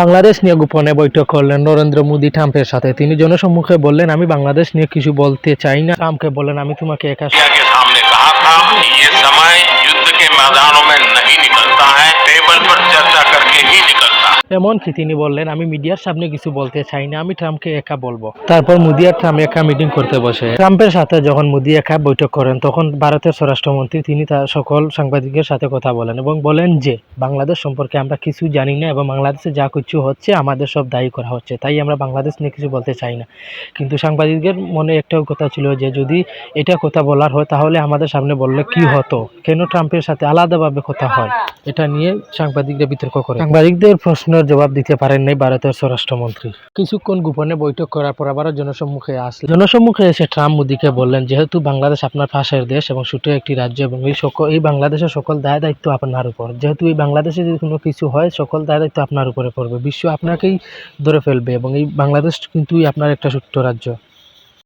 বাংলাদেশ নিয়ে গোপনে বৈঠক করলেন নরেন্দ্র মোদী ট্রাম্পের সাথে। তিনি জনসম্মুখে বললেন, আমি বাংলাদেশ নিয়ে কিছু বলতে চাই না। ট্রাম্পকে বললেন, আমি তোমাকে একা সামনে ইয়ে সময় এমনকি তিনি বললেন, আমি মিডিয়ার সামনে কিছু বলতে চাই না, আমি ট্রাম্পকে একা বলব। তারপর মোদি আর ট্রাম্প একা মিটিং করতে বসে। ট্রাম্পের সাথে যখন মোদি একা বৈঠক করেন, তখন ভারতের স্বরাষ্ট্রমন্ত্রী তিনি তার সকল সাংবাদিকের সাথে কথা বলেন এবং বলেন যে, বাংলাদেশ সম্পর্কে আমরা কিছু জানি না এবং বাংলাদেশে যা কিছু হচ্ছে, আমাদের সব দায়ী করা হচ্ছে, তাই আমরা বাংলাদেশ নিয়ে কিছু বলতে চাই না। কিন্তু সাংবাদিকদের মনে একটাও কথা ছিল যে, যদি এটা কথা বলার হয়, তাহলে আমাদের সামনে বললে কি হতো? কেন ট্রাম্পের সাথে আলাদাভাবে কথা হয়? এটা নিয়ে সাংবাদিকরা বিতর্ক করে। সাংবাদিকদের প্রশ্নের জবাব দিতে পারেন নাই ভারতের স্বরাষ্ট্রমন্ত্রী। কিছুক্ষণ গোপনে বৈঠক করার পর আবারও জনসম্মুখে আসলেন। জনসম্মুখে এসে ট্রাম্প মোদীকে বললেন যেহেতু বাংলাদেশ আপনার পাশের দেশ এবং ছোট একটি রাজ্য এবং এই সকল, এই বাংলাদেশের সকল দায় দায়িত্ব আপনার উপর। যেহেতু এই বাংলাদেশে যদি কোনো কিছু হয়, সকল দায় দায়িত্ব আপনার উপরে পড়বে। বিশ্ব আপনাকেই ধরে ফেলবে এবং এই বাংলাদেশ কিন্তু আপনার একটা ছোট্ট রাজ্য।